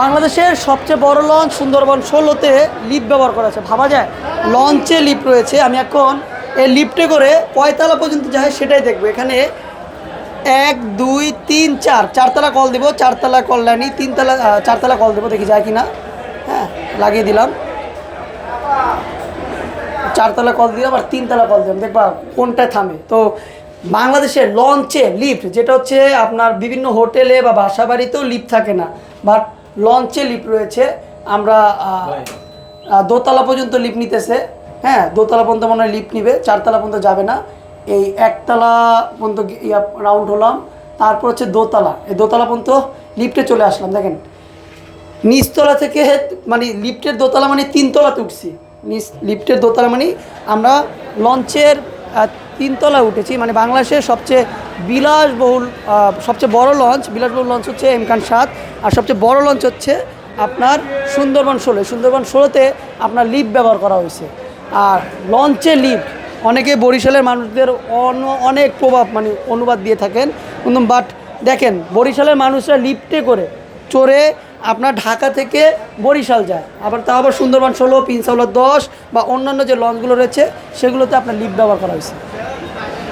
বাংলাদেশের সবচেয়ে বড় লঞ্চ সুন্দরবন ষোলোতে লিফট ব্যবহার করা আছে ভাবা যায় লঞ্চে লিফট রয়েছে। আমি এখন এই লিফটে করে কয়তলা পর্যন্ত যায় সেটাই দেখব। এখানে এক, দুই, তিন, চার। চারতলা কল দেবো, চারতলা কল লাইনি তিনতলা চারতলা কল দেবো, দেখি যায় কি না হ্যাঁ লাগিয়ে দিলাম। চারতলা কল দিলাম আর তিনতলা কল দিলাম। দেখবা কোনটা থামে। তো বাংলাদেশের লঞ্চে লিফট যেটা হচ্ছে আপনার বিভিন্ন হোটেলে বা বাসা বাড়িতেও লিফট থাকে না। বাট লঞ্চে লিফট রয়েছে। আমরা দোতলা পর্যন্ত লিফট নিতেছে। হ্যাঁ দোতলা পর্যন্ত মনে হয় লিফট নিবে চারতলা পর্যন্ত যাবে না। এই একতলা পর্যন্ত ইয়া রাউন্ড হলাম। তারপর হচ্ছে দোতলা। এই দোতলা পর্যন্ত লিফটে চলে আসলাম দেখেন। নিচতলা থেকে মানে লিফটের দোতলা মানে তিনতলাতে উঠছি। নিচ লিফটের দোতলা মানে আমরা লঞ্চের তিনতলা উঠেছি। মানে বাংলাদেশের সবচেয়ে বিলাসবহুল সবচেয়ে বড় লঞ্চ, বিলাসবহুল লঞ্চ হচ্ছে এমকান সাত, আর সবচেয়ে বড় লঞ্চ হচ্ছে আপনার সুন্দরবন ষোলো। সুন্দরবন ষোলোতে আপনার লিফট ব্যবহার করা হয়েছে। আর লঞ্চে লিফট অনেকে বরিশালের মানুষদের অন- অনেক প্রভাব মানে অনুবাদ দিয়ে থাকেন। কিন্তু বাট দেখেন, বরিশালের মানুষরা লিফটে করে চড়ে আপনার ঢাকা থেকে বরিশাল যায়। আবার তা আবার সুন্দরবন ষোলো পিনসাউলা দশ বা অন্যান্য যে লঞ্চগুলো রয়েছে, সেগুলোতে আপনার লিফট ব্যবহার করা হয়েছে।